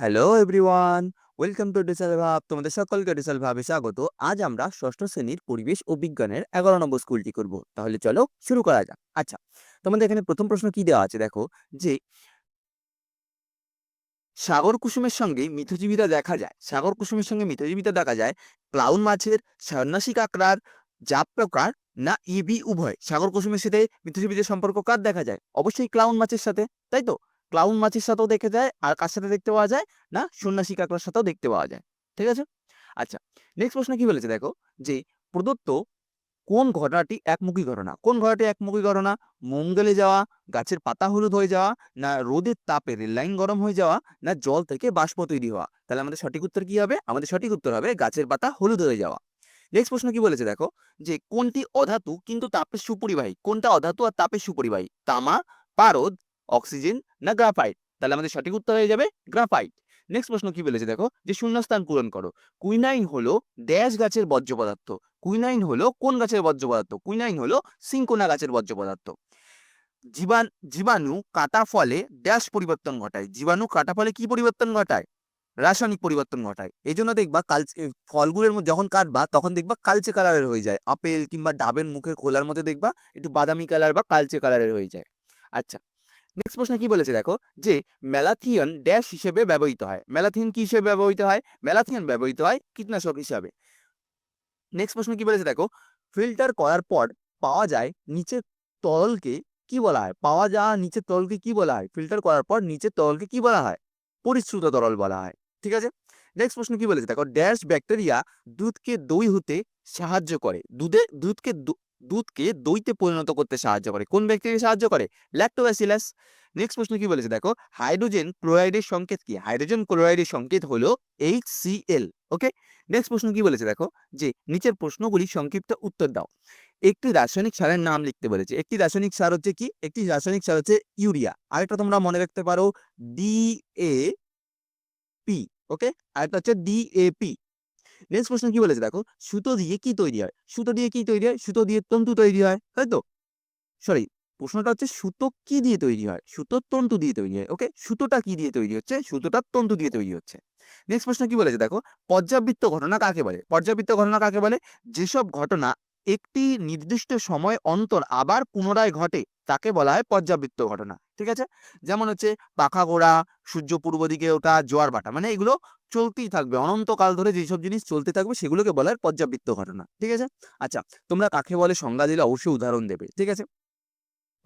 Hello everyone, welcome to ডিসেল ভাব। তোমাদের সকলকে ডিসেল ভাবে স্বাগত। আজ আমরা ষষ্ঠ শ্রেণির পরিবেশ ও বিজ্ঞানের এগারো নম্বর স্কুলটি করব। তাহলে চলো শুরু করা যাক। আচ্ছা তোমাদের এখানে প্রথম প্রশ্ন কি দেওয়া আছে দেখো? যে সাগর কুসুমের সঙ্গে মিথজীবিতা দেখা যায়। সাগর কুসুমের সঙ্গে মিথজীবিতা দেখা যায় ক্লাউন মাছের সন্ন্যাসী কাঁকড়ার জাপ প্রকার না ইবি উভয়। সাগর কুসুমের সাথে মিথজীবিতার সম্পর্ক কার দেখা যায়? অবশ্যই ক্লাউন মাছের সাথে, তাই তো? ক্লাউন মাছের সাথেও দেখে যায়, আর কার সাথে দেখতে পাওয়া যায়? না, সন্ন্যাসী কাঁকড়ার সাথেও দেখতে পাওয়া যায়। ঠিক আছে? আচ্ছা নেক্সট প্রশ্ন কি বলেছে দেখো? যে প্রদত্ত কোন ঘটনাটি একমুখী ঘটনা? কোন ঘটনাটি একমুখী ঘটনা? মঙ্গলে যাওয়া, গাছের পাতা হলুদ হয়ে যাওয়া, না রোদের তাপে রেল লাইন গরম হয়ে যাওয়া, না জল থেকে বাষ্প তৈরি হওয়া? তাহলে আমাদের সঠিক উত্তর কি হবে? আমাদের সঠিক উত্তর হবে গাছের পাতা হলুদ হয়ে যাওয়া। নেক্সট প্রশ্ন কি বলেছে দেখো? যে কোনটি অধাতু কিন্তু তাপের সুপরিবাহী? কোনটা অধাতু আর তাপের সুপরিবাহী? তামা, পারদ, অক্সিজেন না গ্রাফাইট তাহলে আমাদের সঠিক উত্তর হয়ে যাবে গ্রাফাইট নেক্সট প্রশ্ন কি বলেছে দেখো? যে শূন্যস্থান পূরণ করো। কুইনাইন হলো ড্যাশ গাছের বর্জ্য পদার্থ। কুইনাইন হলো কোন গাছের বর্জ্য পদার্থ? কুইনাইন হলো সিঙ্কোনা গাছের বর্জ্য পদার্থ। জীবাণ জীবাণু কাটা ফলে ড্যাশ পরিবর্তন ঘটায়। জীবাণু কাটা ফলে কি পরিবর্তন ঘটায়? রাসায়নিক পরিবর্তন ঘটায়। এই জন্য দেখবা কালচে ফলগুলোর মধ্যে যখন কাটবা, তখন দেখবা কালচে কালারের হয়ে যায়। আপেল কিংবা ডাবের মুখের খোলার মধ্যে দেখবা একটু বাদামি কালার বা কালচে কালারের হয়ে যায়। আচ্ছা নেক্সট প্রশ্ন কি বলেছে দেখো? যে ম্যালাথিয়ন ড্যাশ হিসেবে ব্যবহৃত হয়। ম্যালাথিয়ন কি হিসেবে ব্যবহৃত হয়? ম্যালাথিয়ন ব্যবহৃত হয় কীটনাশক হিসাবে। নেক্সট প্রশ্ন কি বলেছে দেখো? ফিল্টার করার পর পাওয়া যায় নিচের তরলকে কি বলা হয়? পাওয়া যাওয়া নিচের তরলকে কি বলা হয়? ফিল্টার করার পর নিচের তরলকে কি বলা হয়? পরিশ্রুত তরল বলা হয়। ঠিক আছে? নেক্সট প্রশ্ন কি বলেছে দেখো? ড্যাশ ব্যাকটেরিয়া দুধকে দই হতে সাহায্য করে। দুধে, দুধকে দুধকে দইতে পরিণত করতে সাহায্য করে। কোন ব্যাকটেরিয়া সাহায্য করে? ল্যাক্টোব্যাসিলাস নেক্সট প্রশ্ন কি বলেছে? দেখো হাইড্রোজেন ক্লোরাইডের সংকেত কি? হাইড্রোজেন ক্লোরাইডের সংকেত হলো H C L okay next প্রশ্ন কি বলেছে? দেখো, যে নিচের প্রশ্নগুলি সংক্ষিপ্ত উত্তর দাও। একটি রাসায়নিক সারের নাম লিখতে বলেছে। একটি রাসায়নিক সার হচ্ছে কি? একটি রাসায়নিক সার হচ্ছে ইউরিয়া। আরেকটা তোমরা মনে রাখতে পারো ডি এ পি ওকে আরেকটা হচ্ছে ডিএপি নেক্সট প্রশ্ন কি বলেছে? দেখো, সুতো দিয়ে কি তৈরি হয়? সুতো দিয়ে কি তৈরি হয়? সুতো দিয়ে তন্তু তৈরি হয় তাই সরি প্রশ্নটা হচ্ছে সুতো কি দিয়ে তৈরি হয়? সুতো তন্তু দিয়ে তৈরি হয় ওকে সুতোটা কি দিয়ে তৈরি হচ্ছে? সুতোটা তন্তু দিয়ে তৈরি হচ্ছে। নেক্সট প্রশ্ন কি বলেছে? দেখো, পর্যাবৃত্ত ঘটনা কাকে বলে? পর্যাবৃত্ত ঘটনা কাকে বলে? যেসব ঘটনা একটি নির্দিষ্ট সময় অন্তর আবার পুনরায় ঘটে, তাকে বলা হয় পর্যাবৃত্ত ঘটনা, ঠিক আছে? যেমন হচ্ছে পাখা ঘোড়া, সূর্য পূর্ব দিকে ওঠা, জোয়ার বাটা মানে এগুলো চলতেই থাকবে। অনন্তকাল ধরে যেসব জিনিস চলতে থাকবে, সেগুলোকে বলা হয় পর্যাবৃত্ত ঘটনা, ঠিক আছে? আচ্ছা তোমরা কাকে বলে সংজ্ঞা দিলে অবশ্যই উদাহরণ দেবে, ঠিক আছে?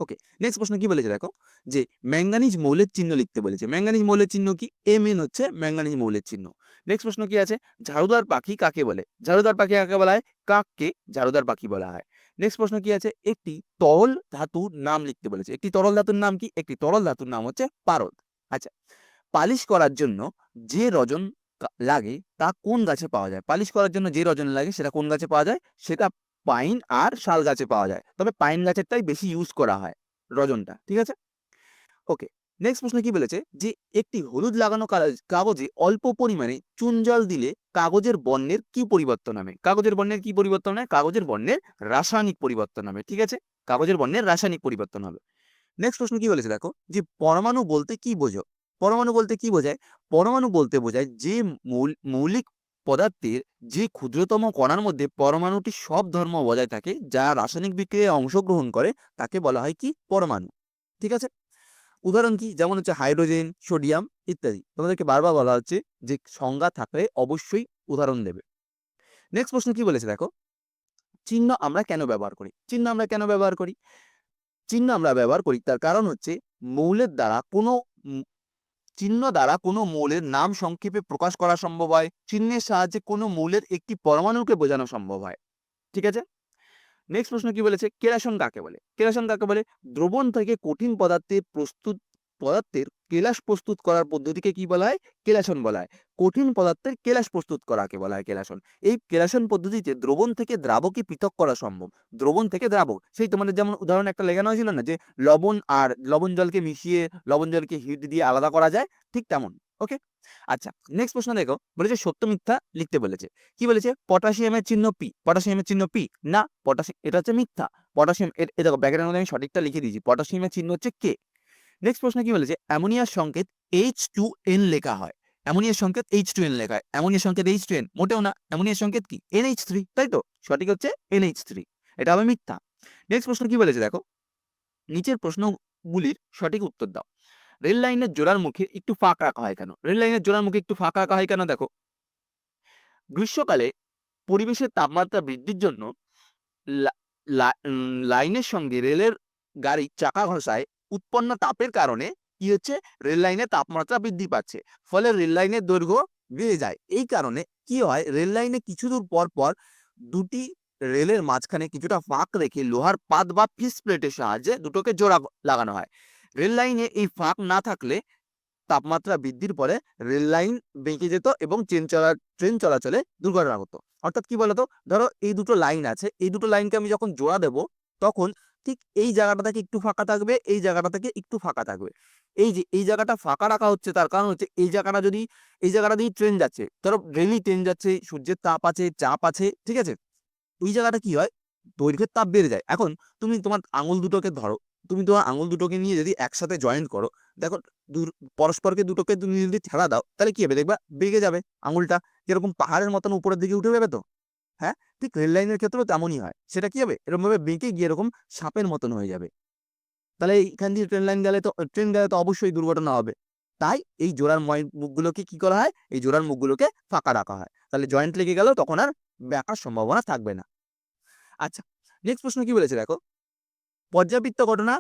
ওকে নেক্সট প্রশ্ন কি বলেছে দেখো? যে ম্যাঙ্গানিজ মৌলের চিহ্ন লিখতে বলেছে। ম্যাঙ্গানিজ মৌলের চিহ্ন কি? এম এন হচ্ছে ম্যাঙ্গানিজ মৌলের চিহ্ন। নেক্সট প্রশ্ন কি আছে? ঝাড়ুদার পাখি কাকে বলে? ঝাড়ুদার পাখি কাকে বলা হয়? কাককে ঝাড়ুদার পাখি বলা হয়। নেক্সট প্রশ্ন কি আছে? একটি তরল ধাতুর নাম লিখতে বলেছে। একটি তরল ধাতুর নাম কি? একটি তরল ধাতুর নাম হচ্ছে পারদ। আচ্ছা পালিশ করার জন্য যে রজন লাগে তা কোন গাছে পাওয়া যায়? পালিশ করার জন্য যে রজন লাগে সেটা কোন গাছে পাওয়া যায়? সেটা পাইন আর শাল গাছে পাওয়া যায়। তবে পাইন গাছেরটাই বেশি ইউজ করা হয় রজনটা, ঠিক আছে? ওকে নেক্সট প্রশ্ন কি বলেছে? যে একটি হলুদ লাগানো কাগজে অল্প পরিমাণে চুন জল দিলে কাগজের বর্ণের কি পরিবর্তন হবে? কাগজের বর্ণের কি পরিবর্তন হয় কাগজের বর্ণের রাসায়নিক পরিবর্তন হবে, ঠিক আছে? কাগজের বর্ণের রাসায়নিক পরিবর্তন হবে। নেক্সট প্রশ্ন কি বলেছে? দেখো, যে পরমাণু বলতে কি বোঝো? পরমাণু বলতে কি বোঝায়? পরমাণু বলতে বোঝায় যে মৌল- মৌলিক পদার্থের যে ক্ষুদ্রতম কণার মধ্যে পরমাণুটি সব ধর্ম বজায় থাকে, যা রাসায়নিক বিক্রিয়ায় অংশগ্রহণ করে, তাকে বলা হয় কি? পরমাণু, ঠিক আছে? উদাহরণ কি? যেমন হচ্ছে হাইড্রোজেন, সোডিয়াম ইত্যাদি। তোমাদেরকে বারবার বলা হচ্ছে যে সংজ্ঞা থাকলে অবশ্যই উদাহরণ দেবে। নেক্সট প্রশ্ন কি বলেছে দেখো? চিহ্ন আমরা কেন ব্যবহার করি? চিহ্ন আমরা কেন ব্যবহার করি? চিহ্ন আমরা ব্যবহার করি, তার কারণ হচ্ছে মৌলের দ্বারা কোনো চিহ্ন দ্বারা কোনো মৌলের নাম সংক্ষেপে প্রকাশ করা সম্ভব হয়। চিহ্নের সাহায্যে কোনো মৌলের একটি পরমাণুকে বোঝানো সম্ভব হয়। ঠিক আছে? নেক্সট প্রশ্ন কি বলেছে? কেরাসন কাকে বলে? কেরাসন কাকে বলে? দ্রবণ থেকে কঠিন পদার্থের প্রস্তুত, পদার্থের কেলাস প্রস্তুত করার পদ্ধতিকে কি বলা হয়? কেলাসন বলা হয়। কঠিন পদার্থের কেলাস প্রস্তুত করাকে বলা হয় কেলাসন এই কেলাসন পদ্ধতিতে দ্রবণ থেকে দ্রাবকে পৃথক করা সম্ভব। দ্রবণ থেকে দ্রাবক। সেই তোমাদের যেমন উদাহরণ একটা লেখানো হয়েছিল না যে, লবণ আর লবণ জলকে মিশিয়ে, লবণ জলকে হিট দিয়ে আলাদা করা যায়? ঠিক তেমন। ওকে আচ্ছা নেক্সট প্রশ্ন দেখো, বলেছে সত্য মিথ্যা লিখতে বলেছে। কি বলেছে? পটাশিয়ামের চিহ্ন পি পটাশিয়ামের চিহ্ন পি না পটাশিয়াম এটা হচ্ছে মিথ্যা। পটাশিয়াম এ দেখো ব্যাকগ্রাউন্ড মধ্যে আমি সঠিকটা লিখে দিয়েছি। পটাশিয়ামের চিহ্ন হচ্ছে কে নেক্সট প্রশ্ন কি বলেছে? অ্যামোনিয়ার সংকেত এইচ টু এন লেখা হয়। অ্যামোনিয়ার সংকেত এইচ টু এন লেখা হয়। অ্যামোনিয়ার সংকেত এইচ টু এন মোটেও না, অ্যামোনিয়ার সংকেত কি? এন এইচ থ্রি তাই তো? সঠিক হচ্ছে এন এইচ থ্রি এটা হবে মিথ্যা। নেক্সট প্রশ্ন কি বলেছে দেখো? নিচের প্রশ্নগুলির সঠিক উত্তর দাও। রেল লাইনের জোড়ার মুখে একটু ফাঁক রাখা হয় কেন? রেল লাইনের জোড়ার মুখে একটু ফাঁক রাখা হয় কেন দেখো? গ্রীষ্মকালে পরিবেশের তাপমাত্রা বৃদ্ধির জন্য লাইনের সঙ্গে রেলের গাড়ির চাকা ঘষায় উৎপন্ন তাপের কারণে কি হচ্ছে? রেল লাইনের তাপমাত্রা বৃদ্ধি পাচ্ছে। ফলে রেল লাইনের দৈর্ঘ্য বেড়ে যায়। এই কারণে কি হয়? রেল লাইনে কিছু দূর পর পর দুটি রেলের মাঝখানে কিছুটা ফাঁক রেখে লোহার পাত বা ফিস প্লেটের সাহায্যে দুটোকে জোড়া লাগানো হয়। রেল লাইনে এই ফাঁক না থাকলে তাপমাত্রা বৃদ্ধির পরে রেল লাইন বেঁকে যেত এবং ট্রেন চলা, ট্রেন চলাচলে দুর্ঘটনা হতো। অর্থাৎ কি বলতো? ধরো এই দুটো লাইন আছে, এই দুটো লাইনকে আমি যখন জোড়া দেব, তখন ঠিক এই জায়গাটা থেকে একটু ফাঁকা থাকবে, এই জায়গাটা থেকে একটু ফাঁকা থাকবে। এই যে এই জায়গাটা ফাঁকা রাখা হচ্ছে, তার কারণ হচ্ছে এই জায়গাটা যদি, এই জায়গাটা দিয়ে ট্রেন যাচ্ছে, ধরো রেলই ট্রেন যাচ্ছে, সূর্যের তাপ আছে, চাপ আছে, ঠিক আছে? ওই জায়গাটা কি হয়? দৈর্ঘ্যের তাপ বেড়ে যায়। এখন তুমি তোমার আঙুল দুটোকে ধরো তুমি তোমার আঙুল দুটোকে নিয়ে যদি একসাথে জয়েন্ট করো, দেখো পরস্পরকে দুটোকে তুমি যদি ঠেলা দাও, তাহলে কি হবে? দেখবা বেগে যাবে আঙুলটা। যেরকম পাহাড়ের মতন উপরের দিকে উঠে যাবে তো? হ্যাঁ? ঠিক রেল লাইনের ক্ষেত্রেও তেমনই হয়। সেটা কি হবে? এরকম ভাবে বেঁকে গিয়ে এরকম সাপের মতন হয়ে যাবে। তাহলে এইখান দিয়ে ট্রেন লাইন গেলে তো ট্রেন গেলে তো অবশ্যই দুর্ঘটনা হবে। তাই এই জোড়ার মুখগুলোকে কি করা হয়? এই জোড়ার মুখগুলোকে ফাঁকা রাখা হয়। তাহলে জয়েন্ট লেগে গেলেও তখন আর ব্যাকার সম্ভাবনা থাকবে না। আচ্ছা নেক্সট প্রশ্ন কি বলেছে দেখো? পর্যাবৃত্ত ঘটনা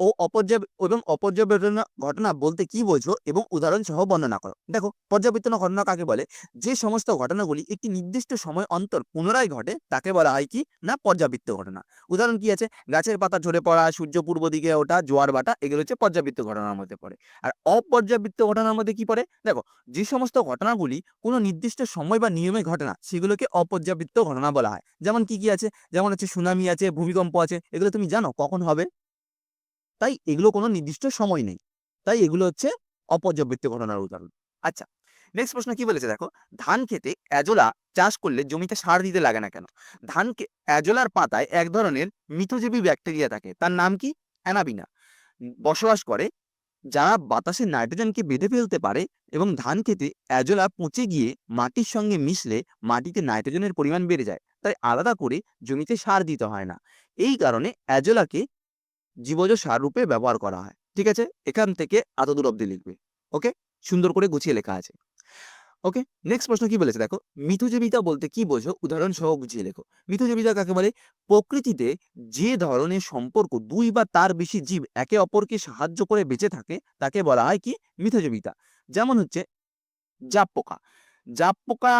ও অপর্যাব, এবং অপর্যাবৃত ঘটনা বলতে কি বোঝো এবং উদাহরণ সহ বর্ণনা করো। দেখো পর্যাবৃত্ত ঘটনা কাকে বলে? যে সমস্ত ঘটনাগুলি একটি নির্দিষ্ট সময় অন্তর পুনরায় ঘটে, তাকে বলা হয় কি না পর্যাবৃত্ত ঘটনা। উদাহরণ কি আছে? গাছের পাতা ঝরে পড়া, সূর্য পূর্ব দিকে ওঠা, জোয়ার বাটা, এগুলো হচ্ছে পর্যাবৃত্ত ঘটনার মধ্যে পড়ে। আর অপর্যাবৃত্ত ঘটনার মধ্যে কি পড়ে? দেখো, যে সমস্ত ঘটনাগুলি কোনো নির্দিষ্ট সময় বা নিয়মে ঘটনা সেগুলোকে অপর্যাবৃত্ত ঘটনা বলা হয়। যেমন কি কি আছে? যেমন হচ্ছে সুনামি আছে, ভূমিকম্প আছে, এগুলো তুমি জানো কখন হবে? তাই এগুলো কোনো নির্দিষ্ট সময় নেই। তাই এগুলো হচ্ছে অপর্যাবৃত্ত ঘটনার উদাহরণ। আচ্ছা নেক্সট প্রশ্ন কি বলেছে দেখো? ধান খেতে অ্যাজোলা চাষ করলে জমিতে সার দিতে লাগে না কেন? ধানকে অ্যাজোলার পাতায় এক ধরনের মিথজীবী ব্যাকটেরিয়া থাকে। তার নাম কি? অ্যানাবিনা। বসবাস করে, যারা বাতাসে নাইট্রোজেনকে বেঁধে ফেলতে পারে এবং ধান খেতে অ্যাজোলা পচে গিয়ে মাটির সঙ্গে মিশলে মাটিতে নাইট্রোজেনের পরিমাণ বেড়ে যায়। তাই আলাদা করে জমিতে সার দিতে হয় না। এই কারণে অ্যাজোলাকে জীবজ সার রূপে ব্যবহার করা হয়। ঠিক আছে? এখান থেকে এত দূর অব্দি লিখবে। ওকে? সুন্দর করে গুছিয়ে লেখা আছে। ওকে? নেক্সট প্রশ্ন কি বলেছে? দেখো, মিথুজীবিতা বলতে কি বোঝো? উদাহরণ সহ বুঝিয়ে লেখো। মিথুজীবিতা কাকে বলে? প্রকৃতিতে যে ধরনের সম্পর্ক দুই বা তার বেশি জীব একে অপরকে সাহায্য করে বেঁচে থাকে, তাকে বলা হয় কি? মিথুজীবিতা। যেমন হচ্ছে জাপ পোকা জাপ পোকা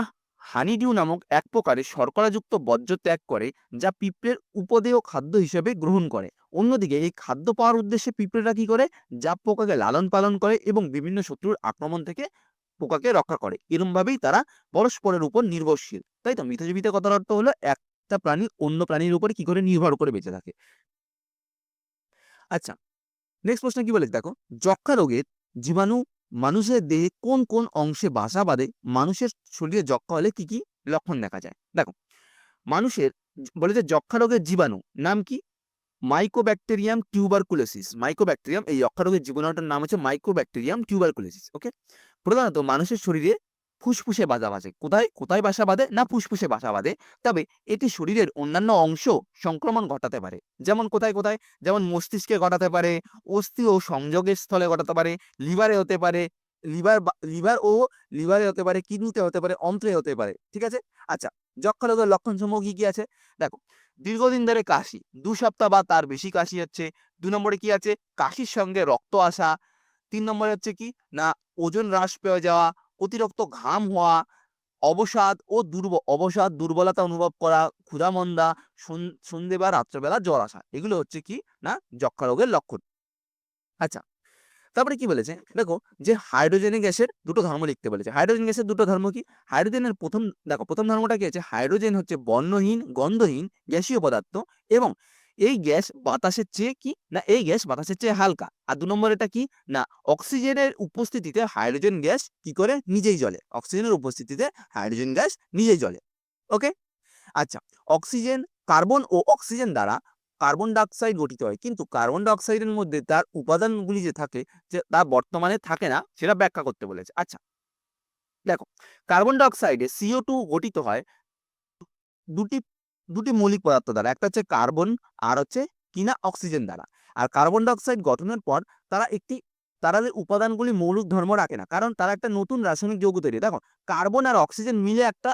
হানিডিউ নামক এক প্রকারের শর্করাযুক্ত বর্জ্য ত্যাগ করে, যা পিঁপড়ের উপদেয় খাদ্য হিসেবে গ্রহণ করে। অন্যদিকে, এই খাদ্য পাওয়ার উদ্দেশ্যে পিঁপড়েরা কি করে? জাপ পোকাকে লালন পালন করে এবং বিভিন্ন শত্রুর আক্রমণ থেকে পোকাকে রক্ষা করে। এরমভাবেই তারা পরস্পরের উপর নির্ভরশীল। তাই তো? মিথজীবিতা কথার অর্থ হলো, একটা প্রাণী অন্য প্রাণীর উপরে কি করে নির্ভর করে বেঁচে থাকে। আচ্ছা নেক্সট প্রশ্ন কি বলে? দেখো যক্ষা রোগের জীবাণু মানুষের দেহে কোন কোন অংশে বাসা বাঁধে, মানুষের শরীরে যক্ষা হলে কি কি লক্ষণ দেখা যায়? দেখো, মানুষের বলে যে যক্ষা রোগের জীবাণু, নাম কি? মাইকোব্যাকটেরিয়াম টিউবারকুলোসিস মাইকোব্যাকটেরিয়াম এই যক্ষা রোগের জীবাণুটার নাম হচ্ছে মাইকোব্যাকটেরিয়াম টিউবারকুলোসিস ওকে প্রধানত মানুষের শরীরে ফুসফুসে বাসা বাঁধে কোথায়? কোথায় বাসা বাঁধে না ফুসফুসে বাসা বাঁধে? তবে এটি শরীরের অন্যান্য অংশ সংক্রমণ ঘটাতে পারে। যেমন কোথায় কোথায়? যেমন মস্তিষ্কে ঘটাতে পারে, অস্থি ও সংযোগের স্থলে ঘটাতে পারে, লিভারে হতে পারে, লিভার লিভার ও লিভারে হতে পারে, কিডনিতে হতে পারে, অন্ত্রে হতে পারে। ঠিক আছে? আচ্ছা যক্ষা রোগের লক্ষণ সমূহ কি কি আছে? দেখো, দীর্ঘদিন ধরে কাশি, দু সপ্তাহ বা তার বেশি কাশি হচ্ছে। দু নম্বরে কি আছে? কাশির সঙ্গে রক্ত আসা। তিন নম্বরে হচ্ছে কি? না, ওজন হ্রাস পেয়ে যাওয়া অতিরিক্ত ঘাম হওয়া, অবসাদ ও দুর্ব, অবসাদ, দুর্বলতা অনুভব করা, ক্ষুধামন্দা, সন- সন্ধে বা রাত্রেবেলা জ্বর আসা, এগুলো হচ্ছে কি না যক্ষা রোগের লক্ষণ। আচ্ছা তারপরে কি বলেছে? দেখো যে হাইড্রোজেন গ্যাসের দুটো ধর্ম লিখতে বলেছে। হাইড্রোজেন গ্যাসের দুটো ধর্ম কি? হাইড্রোজেনের প্রথম, দেখো প্রথম ধর্মটা কি আছে? হাইড্রোজেন হচ্ছে বর্ণহীন, গন্ধহীন, গ্যাসীয় পদার্থ এবং এই গ্যাস বাতাসের চেয়ে কি? না, এই গ্যাস বাতাসের চেয়ে হালকা। আর দু নম্বর এটা কি? না, অক্সিজেনের উপস্থিতিতে হাইড্রোজেন গ্যাস কি করে? নিজেই জ্বলে। অক্সিজেনের উপস্থিতিতে হাইড্রোজেন গ্যাস নিজেই জ্বলে। ওকে? আচ্ছা অক্সিজেন, কার্বন ও অক্সিজেন দ্বারা কার্বন ডাইঅক্সাইড গঠিত হয়। কিন্তু কার্বন ডাইঅক্সাইডের মধ্যে তার উপাদানগুলি যে থাকে, যে তা বর্তমানে থাকে না, সেটা ব্যাখ্যা করতে বলেছে। আচ্ছা দেখো, কার্বন ডাইঅক্সাইডে সিও টু গঠিত হয় দুটি দুটি মৌলিক পদার্থ দ্বারা, একটা হচ্ছে কার্বন আর হচ্ছে কিনা অক্সিজেন দ্বারা। আর কার্বন ডাইঅক্সাইড গঠনের পর তারা একটি তাদের উপাদানগুলি মৌলিক ধর্ম রাখে না, কারণ তারা একটা নতুন রাসায়নিক যৌগ তৈরি। দেখো, কার্বন আর অক্সিজেন মিলে একটা,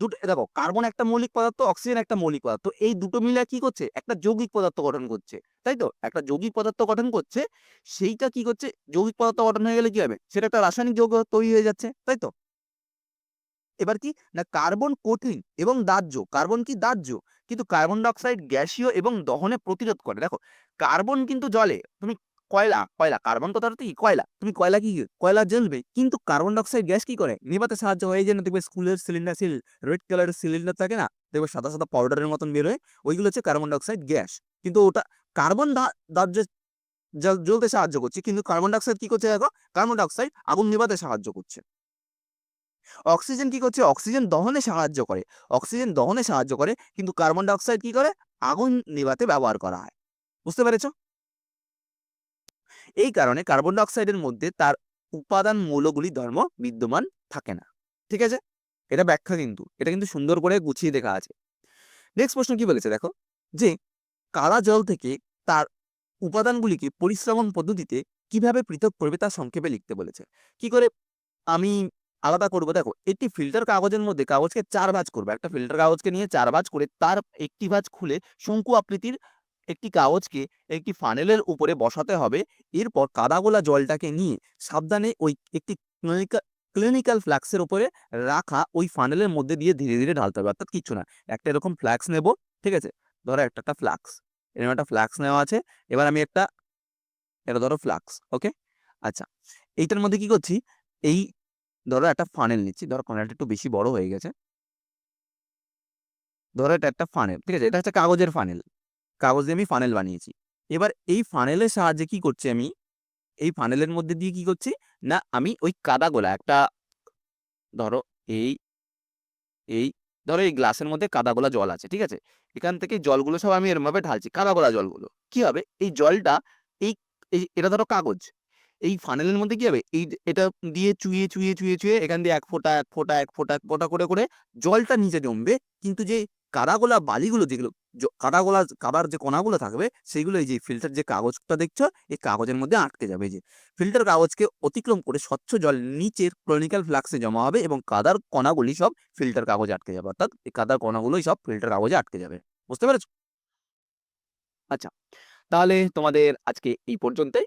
দুটো, দেখো, কার্বন একটা মৌলিক পদার্থ, অক্সিজেন একটা মৌলিক পদার্থ। এই দুটো মিলে কি করছে? একটা যৌগিক পদার্থ গঠন করছে, তাই তো? একটা যৌগিক পদার্থ গঠন করছে, সেইটা কি করছে? যৌগিক পদার্থ গঠন হয়ে গেলে কি হবে? সেটা একটা রাসায়নিক যৌগ তৈরি হয়ে যাচ্ছে, তাই তো? এবার কি? না কার্বন কঠিন এবং দাহ্য কার্বন কি দাহ্য? কিন্তু কার্বন ডাইঅক্সাইড গ্যাসীয় এবং দহনে প্রতিরোধ করে। দেখো কার্বন কিন্তু জলে, তুমি কয়লা কয়লা কার্বন কথাটা কি? কয়লা। তুমি কয়লা কি, কয়লা জ্বলবে? কিন্তু কার্বন ডাইঅক্সাইড গ্যাস কি করে? নেভাতে সাহায্য হয় এই জন্য দেখবে স্কুলের সিলিন্ডার সিল রেড কালারের সিলিন্ডার থাকে না, দেখবে সাদা সাদা পাউডারের মতন বেরোয় ওইগুলো হচ্ছে কার্বন ডাইঅক্সাইড গ্যাস। কিন্তু ওটা কার্বন দাহ্য জ্বলতে সাহায্য করছে, কিন্তু কার্বন ডাইঅক্সাইড কি করছে দেখো? কার্বন ডাইঅক্সাইড আগুন নেভাতে সাহায্য করছে। অক্সিজেন কি করছে? অক্সিজেন দহনে সাহায্য করে। অক্সিজেন দহনে সাহায্য করে, কিন্তু কার্বন ডাইঅক্সাইড কি করে? আগুন নেভাতে ব্যবহার করা হয়। বুঝতে পেরেছ? এই কারণে কার্বন ডাইঅক্সাইডের মধ্যে তার উপাদান মৌলগুলি ধর্ম বিদ্যমান থাকে না। ঠিক আছে? এটা ব্যাখ্যা কিন্তু। এটা কিন্তু সুন্দর করে গুছিয়ে দেখা আছে। নেক্সট প্রশ্ন কি বলেছে দেখো? যে কালা জল থেকে তার উপাদানগুলিকে পরিশ্রমণ পদ্ধতিতে কীভাবে পৃথক করবে তা সংক্ষেপে লিখতে বলেছে। কি করে? আমি আলাদা করব। দেখো, একটি ফিল্টার কাগজের মধ্যে কাগজকে চার ভাঁজ করব। একটা ফিল্টার কাগজকে নিয়ে চার ভাঁজ করে তার একটি ভাঁজ খুলে শঙ্কু আকৃতির একটি কাগজকে একটি ফানেলের উপরে বসাতে হবে। এরপর কাদাগোলা জলটাকে নিয়ে সাবধানে ওই একটি ক্লিনিক্যাল ফ্ল্যাক্সের উপরে রাখা ওই ফানেলের মধ্যে দিয়ে ধীরে ধীরে ঢালতে হবে। অর্থাৎ কিছু না। একটা এরকম ফ্ল্যাক্স নেব, ঠিক আছে? ধরো একটা একটা ফ্ল্যাক্স এরকম একটা ফ্ল্যাক্স নেওয়া আছে। এবার আমি একটা, এটা ধরো ফ্ল্যাক্স ওকে আচ্ছা এইটার মধ্যে কি করছি? এই ধরো একটা ফানেল নিচ্ছি। ধরো ফানেলটা একটু বেশি বড় হয়ে গেছে। ধরো এটা একটা ফানেল ঠিক আছে? এটা হচ্ছে কাগজের ফানেল কাগজ দিয়ে আমি ফানেল বানিয়েছি। এবার এই ফানেলের সাহায্যে কি করছি আমি? এই ফানেলের মধ্যে দিয়ে কি করছি? না, আমি ওই কাদাগোলা একটা, ধরো এই এই, ধরো এই গ্লাসের মধ্যে কাদাগোলা জল আছে, ঠিক আছে? এখান থেকে জলগুলো সব আমি এরমভাবে ঢালছি, কাদাগোলা জলগুলো। কি হবে? এই জলটা এই, এই- এটা ধরো কাগজ। এই ফানেলের মধ্যে কি হবে? এই এটা দিয়ে চুইয়ে চুইয়ে চুইয়ে চুইয়ে এখান দিয়ে এক ফোঁটা এক ফোঁটা এক ফোঁটা এক ফোঁটা করে করে জলটা নিচে জমবে। কিন্তু যে কাদাগোলা বালিগুলো যেগুলো কাদাগোলা, কাদার যে কণাগুলো থাকবে, সেগুলো এই যে ফিল্টার যে কাগজটা দেখছ, এই কাগজের মধ্যে আটকে যাবে যে। ফিল্টার কাগজকে অতিক্রম করে স্বচ্ছ জল নিচের ক্লিনিক্যাল ফ্লাক্সে জমা হবে এবং কাদার কণাগুলি সব ফিল্টার কাগজে আটকে যাবে। অর্থাৎ এই কাদার কণাগুলোই সব ফিল্টার কাগজে আটকে যাবে। বুঝতে পেরেছ? আচ্ছা তাহলে তোমাদের আজকে এই পর্যন্তই।